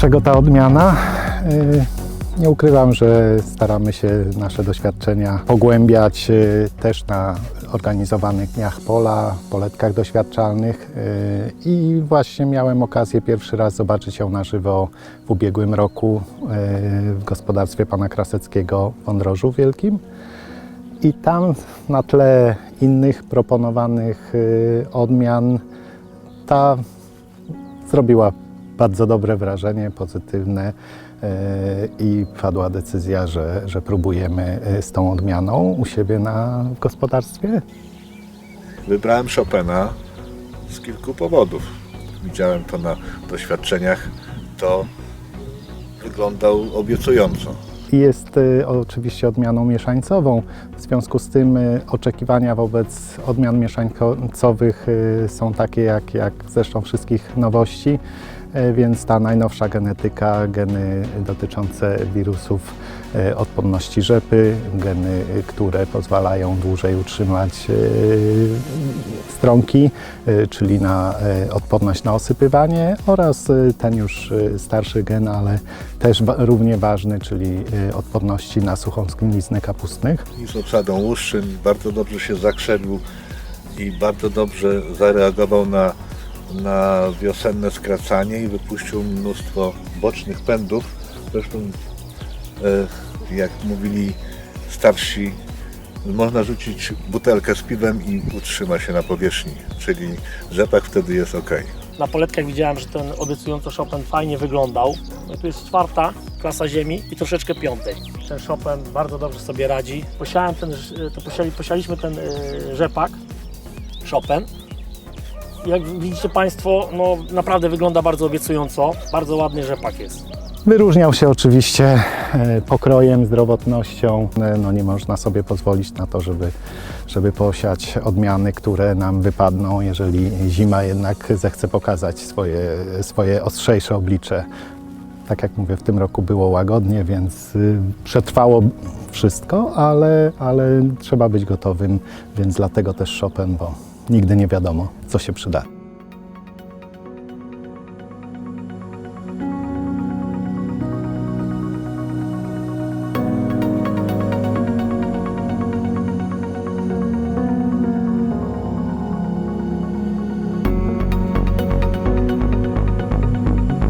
Dlaczego ta odmiana? Y, Nie ukrywam, że staramy się nasze doświadczenia pogłębiać y, też na organizowanych dniach pola, poletkach doświadczalnych y, i właśnie miałem okazję pierwszy raz zobaczyć ją na żywo w ubiegłym roku w gospodarstwie pana Kraseckiego w Wądrożu Wielkim. I tam na tle innych proponowanych odmian ta zrobiła bardzo dobre wrażenie, pozytywne y, i padła decyzja, że, że próbujemy y, z tą odmianą u siebie na w gospodarstwie. Wybrałem Chopina z kilku powodów. Widziałem to na doświadczeniach, to wyglądał obiecująco. I jest y, oczywiście odmianą mieszańcową. W związku z tym y, oczekiwania wobec odmian mieszańcowych y, są takie jak, jak zresztą wszystkich nowości, więc ta najnowsza genetyka, geny dotyczące wirusów odporności rzepy, geny, które pozwalają dłużej utrzymać stronki, y, czyli na y, odporność na osypywanie oraz y, ten już starszy gen, ale też równie ważny, czyli odporności na suchą zgniliznę kapustnych. Z obsadą łuszczyn bardzo dobrze się zakrzewił i bardzo dobrze zareagował na, na wiosenne skracanie i wypuścił mnóstwo bocznych pędów. Zresztą, jak mówili starsi, można rzucić butelkę z piwem i utrzyma się na powierzchni, czyli rzepak wtedy jest ok. Na poletkach widziałem, że ten obiecująco Chopin fajnie wyglądał. No tu jest czwarta klasa ziemi i troszeczkę piątej. Ten Chopin bardzo dobrze sobie radzi. Posiałem ten, to posiali, posialiśmy ten y, rzepak Chopin. Jak widzicie Państwo, no naprawdę wygląda bardzo obiecująco. Bardzo ładny rzepak jest. Wyróżniał się oczywiście e, pokrojem, zdrowotnością. E, No nie można sobie pozwolić na to, żeby, żeby posiać odmiany, które nam wypadną, jeżeli zima jednak zechce pokazać swoje, swoje ostrzejsze oblicze. Tak jak mówię, w tym roku było łagodnie, więc y, przetrwało wszystko, ale, ale trzeba być gotowym, więc dlatego też Chopin, bo nigdy nie wiadomo, co się przyda.